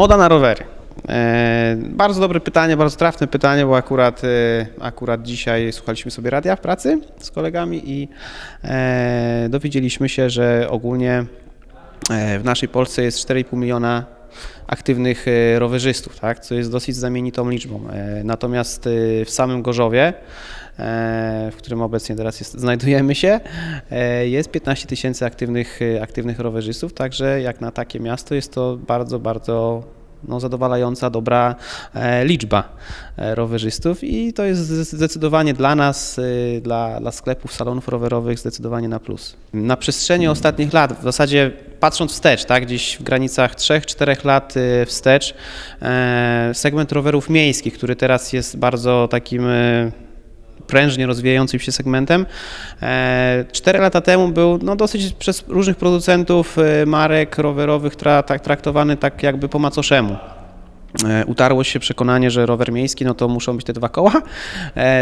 Moda na rowery. E, bardzo dobre pytanie, bardzo trafne pytanie, bo akurat, e, akurat dzisiaj słuchaliśmy sobie radia w pracy z kolegami i e, dowiedzieliśmy się, że ogólnie w naszej Polsce jest 4,5 miliona aktywnych e, rowerzystów, tak, co jest dosyć znamienitą liczbą. E, Natomiast e, w samym Gorzowie, w którym obecnie teraz jest, znajdujemy się, jest 15 tysięcy aktywnych, aktywnych rowerzystów, także jak na takie miasto jest to bardzo, bardzo no, zadowalająca, dobra e, liczba e, rowerzystów i to jest zdecydowanie dla nas, e, dla, dla sklepów, salonów rowerowych zdecydowanie na plus. Na przestrzeni ostatnich lat, w zasadzie patrząc wstecz, tak, gdzieś w granicach 3-4 lat wstecz, segment rowerów miejskich, który teraz jest bardzo takim prężnie rozwijającym się segmentem. E, Cztery lata temu był no, dosyć przez różnych producentów e, marek rowerowych tra, tak, traktowany tak jakby po macoszemu. E, Utarło się przekonanie, że rower miejski no to muszą być te dwa koła.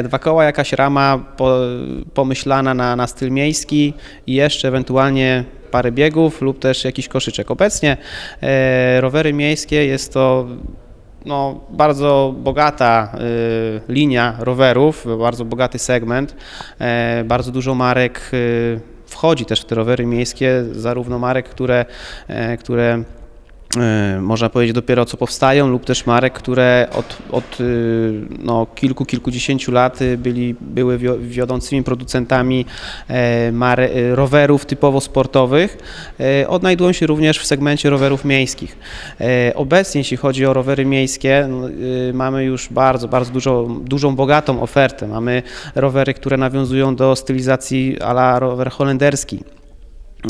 Dwa koła, jakaś rama po, pomyślana na, na styl miejski i jeszcze ewentualnie parę biegów lub też jakiś koszyczek. Obecnie rowery miejskie jest to no, bardzo bogata y, linia rowerów, bardzo bogaty segment, e, bardzo dużo marek y, wchodzi też w te rowery miejskie, zarówno marek, które, e, które można powiedzieć dopiero co powstają lub też marek, które od, od y, no, kilku, kilkudziesięciu lat y, byli, były wio- wiodącymi producentami e, mare, y, rowerów typowo sportowych, e, odnajdują się również w segmencie rowerów miejskich. E, Obecnie jeśli chodzi o rowery miejskie, no, mamy już bardzo, bardzo dużo, dużą, bogatą ofertę. Mamy rowery, które nawiązują do stylizacji ala rower holenderski.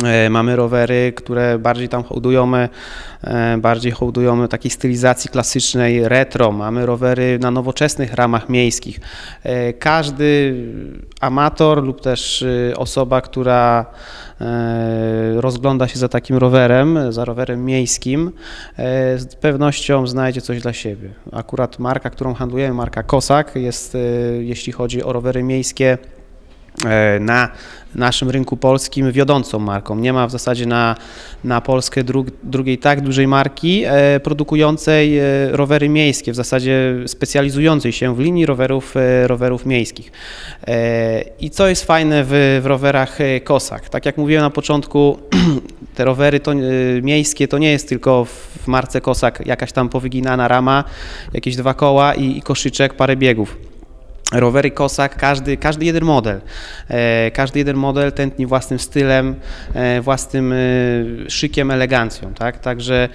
E, Mamy rowery, które bardziej tam hołdują, e, bardziej hołdują takiej stylizacji klasycznej, retro. Mamy rowery na nowoczesnych ramach miejskich. E, Każdy amator lub też e, osoba, która rozgląda się za takim rowerem, za rowerem miejskim, z pewnością znajdzie coś dla siebie. Akurat marka, którą handlujemy, marka Kosak, jest, jeśli chodzi o rowery miejskie, na naszym rynku polskim wiodącą marką. Nie ma w zasadzie na, na Polskę dru, drugiej tak dużej marki e, produkującej e, rowery miejskie, w zasadzie specjalizującej się w linii rowerów, e, rowerów miejskich. E, I co jest fajne w, w rowerach e, Kosak? Tak jak mówiłem na początku, te rowery to, e, miejskie to nie jest tylko w marce Kosak jakaś tam powyginana rama, jakieś dwa koła i, i koszyczek, parę biegów rowery Kosak, każdy, każdy jeden model. E, każdy jeden model tętni własnym stylem, e, własnym e, szykiem, elegancją. Tak? Także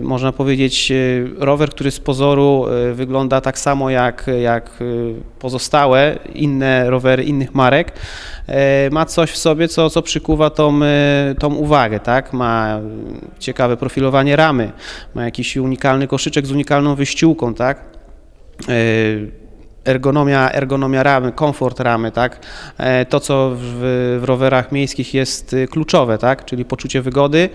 można powiedzieć, rower, który z pozoru wygląda tak samo jak, jak pozostałe inne rowery innych marek, ma coś w sobie, co, co przykuwa tą, tą uwagę. Tak? Ma ciekawe profilowanie ramy, ma jakiś unikalny koszyczek z unikalną wyściółką. Tak? E, ergonomia, ergonomia ramy, komfort ramy, tak? E, To, co w, w rowerach miejskich jest y, kluczowe, tak? Czyli poczucie wygody.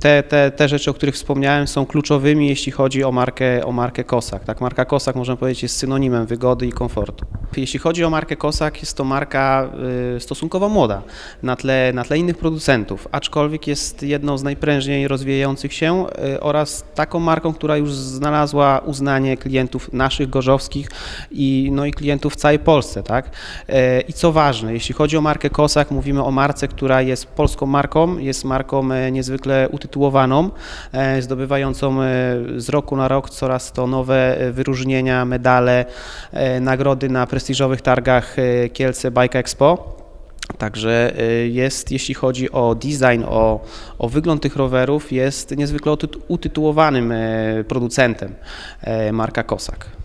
Te, te, te rzeczy, o których wspomniałem, są kluczowymi, jeśli chodzi o markę, o markę Kosak. Tak? Marka Kosak, można powiedzieć, jest synonimem wygody i komfortu. Jeśli chodzi o markę Kosak, jest to marka y, stosunkowo młoda na tle, na tle innych producentów, aczkolwiek jest jedną z najprężniej rozwijających się y, oraz taką marką, która już znalazła uznanie klientów naszych gorzowskich i, no i klientów w całej Polsce. Tak? E, I co ważne, jeśli chodzi o markę Kosak, mówimy o marce, która jest polską marką, jest marką e, niezwykle utytułowaną, e, zdobywającą e, z roku na rok coraz to nowe e, wyróżnienia, medale, nagrody na prestiżowych targach Kielce Bike Expo. Także jest, jeśli chodzi o design, o, o wygląd tych rowerów, jest niezwykle utytu- utytułowanym producentem marka Kosak.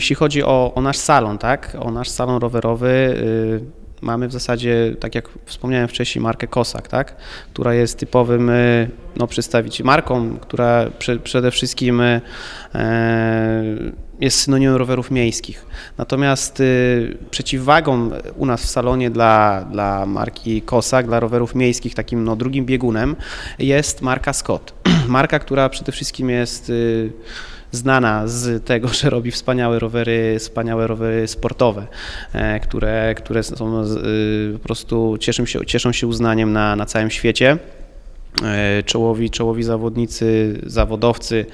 Jeśli chodzi o, o nasz salon, tak, o nasz salon rowerowy, y, mamy w zasadzie, tak jak wspomniałem wcześniej, markę Kosak, tak, która jest typowym y, no, przedstawicielem, marką, która prze, przede wszystkim y, e, jest synonimem rowerów miejskich. Natomiast przeciwwagą u nas w salonie dla, dla marki Kosak, dla rowerów miejskich, takim no, drugim biegunem jest marka Scott. Marka, która przede wszystkim jest znana z tego, że robi wspaniałe rowery, wspaniałe rowery sportowe, e, które, które są y, po prostu cieszą się, cieszą się uznaniem na, na całym świecie. E, Czołowi, czołowi zawodnicy, zawodowcy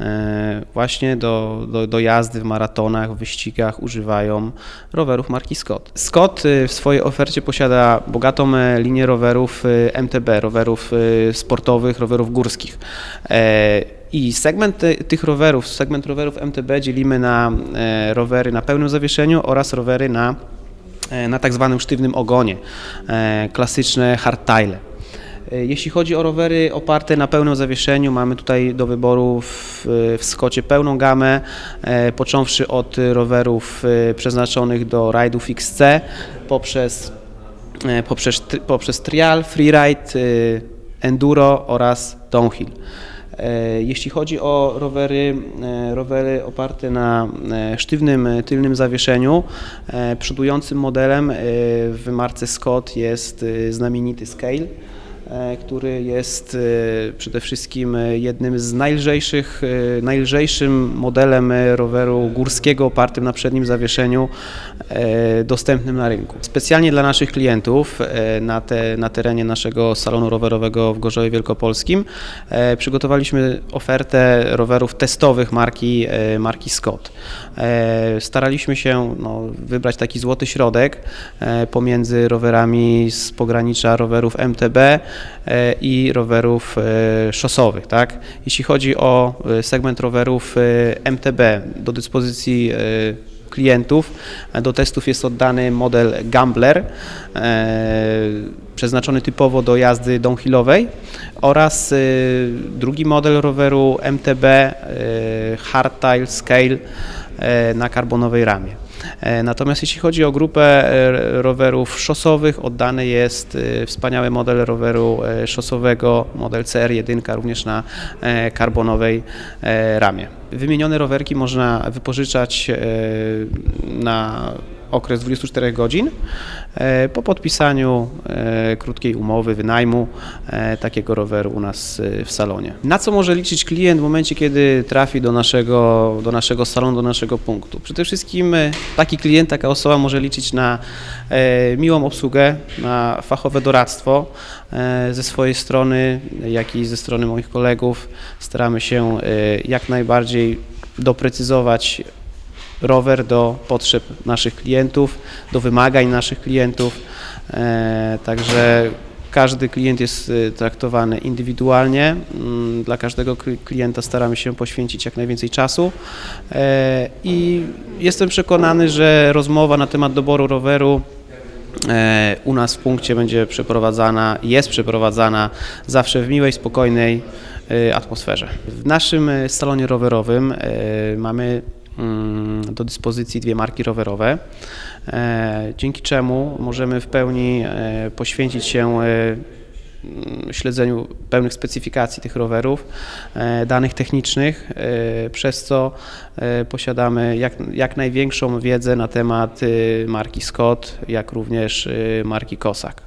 e, właśnie do, do, do jazdy w maratonach, w wyścigach używają rowerów marki Scott. Scott e, w swojej ofercie posiada bogatą e, linię rowerów e, MTB, rowerów e, sportowych, rowerów górskich. I segment tych rowerów, segment rowerów MTB dzielimy na e, rowery na pełnym zawieszeniu oraz rowery na, e, na tak zwanym sztywnym ogonie, e, klasyczne hardtaile. Jeśli chodzi o rowery oparte na pełnym zawieszeniu, mamy tutaj do wyboru w, w Skocie pełną gamę, począwszy od rowerów przeznaczonych do rajdów XC, poprzez, poprzez, poprzez trial, freeride, enduro oraz downhill. E, Jeśli chodzi o rowery, e, rowery oparte na e, sztywnym tylnym zawieszeniu, przodującym modelem w marce Scott jest znamienity Scale który jest e, przede wszystkim e, jednym z najlżejszych, e, najlżejszym modelem e, roweru górskiego opartym na przednim zawieszeniu e, dostępnym na rynku. Specjalnie dla naszych klientów e, na, te, na terenie naszego salonu rowerowego w Gorzowie Wielkopolskim e, przygotowaliśmy ofertę rowerów testowych marki, e, marki Scott. E, Staraliśmy się no, wybrać taki złoty środek e, pomiędzy rowerami z pogranicza rowerów MTB e, i rowerów e, szosowych. Tak? Jeśli chodzi o e, segment rowerów e, MTB, do dyspozycji e, klientów e, do testów jest oddany model Gambler, e, przeznaczony typowo do jazdy downhillowej oraz e, drugi model roweru MTB e, Hardtail Scale e, na karbonowej ramie. E, Natomiast jeśli chodzi o grupę e, rowerów szosowych, oddany jest e, wspaniały model roweru szosowego, model CR1, również na karbonowej ramie. Wymienione rowerki można wypożyczać na okres 24 godzin e, po podpisaniu e, krótkiej umowy wynajmu e, takiego roweru u nas w salonie. Na co może liczyć klient w momencie, kiedy trafi do naszego, do naszego salonu, do naszego punktu? Przede wszystkim taki klient, taka osoba może liczyć na miłą obsługę, na fachowe doradztwo ze swojej strony, jak i ze strony moich kolegów. Staramy się jak najbardziej doprecyzować rower do potrzeb naszych klientów, do wymagań naszych klientów. E, Także każdy klient jest e, traktowany indywidualnie. Mm, Dla każdego kli- klienta staramy się poświęcić jak najwięcej czasu E, i jestem przekonany, że rozmowa na temat doboru roweru u nas w punkcie będzie przeprowadzana, jest przeprowadzana zawsze w miłej, spokojnej atmosferze. W naszym salonie rowerowym mamy do dyspozycji dwie marki rowerowe, e, dzięki czemu możemy w pełni e, poświęcić się e, mm, śledzeniu pełnych specyfikacji tych rowerów, danych technicznych, przez co posiadamy jak, jak największą wiedzę na temat marki Scott, jak również marki Kosak.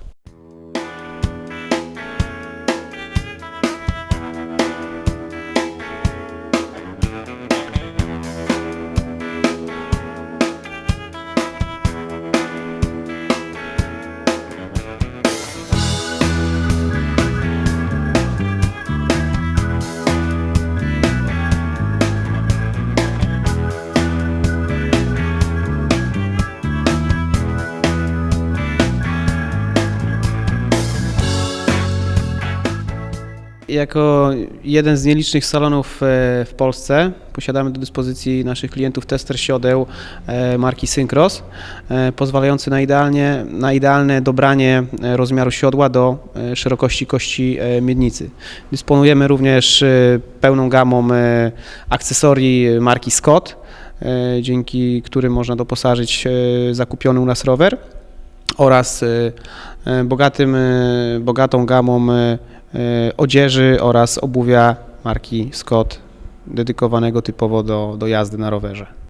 Jako jeden z nielicznych salonów e, w Polsce posiadamy do dyspozycji naszych klientów tester siodeł e, marki Syncross, e, pozwalający na, idealnie, na idealne dobranie rozmiaru siodła do szerokości kości miednicy. Dysponujemy również pełną gamą akcesorii marki Scott, dzięki którym można doposażyć zakupiony u nas rower oraz bogatym, e, bogatą gamą e, e, odzieży oraz obuwia marki Scott dedykowanego typowo do, do jazdy na rowerze.